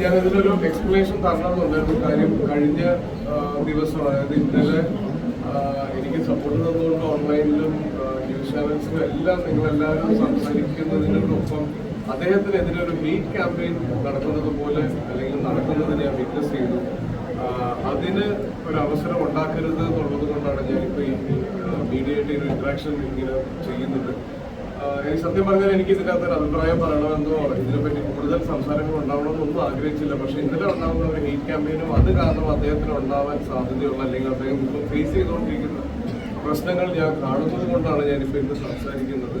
ഞാൻ ഇതിലൊരു എക്സ്പ്ലനേഷൻ തരണമെന്നുണ്ടായിരുന്നു. കാര്യം കഴിഞ്ഞ ദിവസം അതായത് ഇന്നലെ എനിക്ക് സപ്പോർട്ട് തന്നുകൊണ്ട് ഓൺലൈനിലും ന്യൂസ് ചാനൽസിലും എല്ലാം നിങ്ങളെല്ലാവരും സംസാരിക്കുന്നതിനോടൊപ്പം അദ്ദേഹത്തിനെതിരെ ഒരു ഹീറ്റ് ക്യാമ്പയിൻ നടക്കുന്നത് പോലെ അല്ലെങ്കിൽ നടക്കുന്നത് ഞാൻ വിറ്റ്നസ് ചെയ്തു. അതിന് ഒരു അവസരം ഉണ്ടാക്കരുത് എന്നുള്ളത് കൊണ്ടാണ് ഞാനിപ്പോൾ ഈ മീഡിയയായിട്ട് ഒരു ഇൻട്രാക്ഷൻ ഇങ്ങനെ ചെയ്യുന്നത്. സത്യം പറഞ്ഞാൽ എനിക്ക് ഇതിനകത്ത് ഒരു അഭിപ്രായം പറയണമെന്നോ ഇതിനെപ്പറ്റി കൂടുതൽ സംസാരങ്ങൾ ഉണ്ടാവണമെന്നൊന്നും ആഗ്രഹിച്ചില്ല. പക്ഷെ ഇന്നലെ ഉണ്ടാകുന്ന ഒരു ഹെയ്റ്റ് ക്യാമ്പയിനും അത് കാരണം അദ്ദേഹത്തിന് ഉണ്ടാവാൻ സാധ്യതയുള്ള അല്ലെങ്കിൽ അദ്ദേഹം ഇപ്പോൾ ഫേസ് ചെയ്തുകൊണ്ടിരിക്കുന്ന പ്രശ്നങ്ങൾ ഞാൻ കാണുന്നത് കൊണ്ടാണ് ഞാനിപ്പോൾ ഇന്ന് സംസാരിക്കുന്നത്.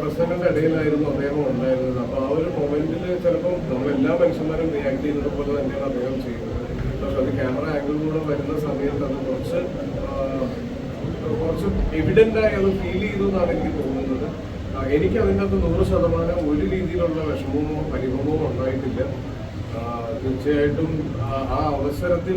പ്രശ്നങ്ങളുടെ ഇടയിലായിരുന്നു അദ്ദേഹം ഉണ്ടായിരുന്നത്. അപ്പൊ ആ ഒരു മൊമെന്റിൽ ചിലപ്പോൾ നമ്മൾ എല്ലാ മനുഷ്യന്മാരും റിയാക്ട് ചെയ്യുന്നത് പോലെ തന്നെയാണ് അദ്ദേഹം ചെയ്യുന്നത്. പക്ഷെ അത് ക്യാമറ ആംഗിൾ കൂടെ വരുന്ന സമയത്ത് അത് കുറച്ച് കുറച്ച് എവിഡന്റ് ആയി അത് ഫീൽ ചെയ്തു എന്നാണ് എനിക്ക് തോന്നുന്നത്. എനിക്ക് അതിന്റെ അകത്ത് നൂറ് ശതമാനം ഒരു രീതിയിലുള്ള വിഷമമോ പരിഭവമോ ഉണ്ടായിട്ടില്ല. തീർച്ചയായിട്ടും ആ അവസരത്തിൽ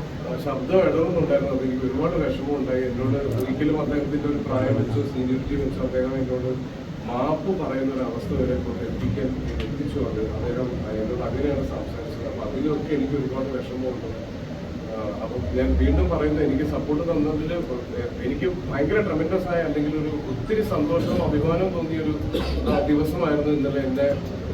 ശബ്ദം ഇടറുന്നുണ്ടായിരുന്നു അത് എനിക്ക് ഒരുപാട് വിഷമം ഉണ്ടായി എന്നോട് ഒരിക്കലും അദ്ദേഹത്തിന്റെ ഒരു പ്രായം വെച്ചോ സീനിയറിറ്റി വെച്ചോ അദ്ദേഹം എന്നോട് മാപ്പ് പറയുന്ന ഒരു അവസ്ഥ വരെ കൊണ്ട് എത്തിക്കാൻ എത്തിച്ചു. അത് അദ്ദേഹം എന്നോട് അങ്ങനെയാണ് സംസാരിച്ചത്. അപ്പൊ അതിലൊക്കെ എനിക്ക് ഒരുപാട് വിഷമമുണ്ട്. അപ്പം ഞാൻ വീണ്ടും പറയുന്നത് എനിക്ക് സപ്പോർട്ട് തന്നതിൽ എനിക്ക് ഭയങ്കര ട്രമെൻഡസ് ആയ അല്ലെങ്കിൽ ഒരു ഒത്തിരി സന്തോഷവും അഭിമാനവും തോന്നിയ ഒരു ദിവസമായിരുന്നു ഇന്നലെ എന്റെ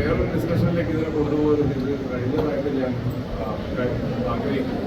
വേറൊരു ഡിസ്കഷനിലേക്ക് ഇതിനെ കൊണ്ടുപോകുന്നത് കഴിഞ്ഞതായിട്ട് ഞാൻ ആഗ്രഹിക്കുന്നു.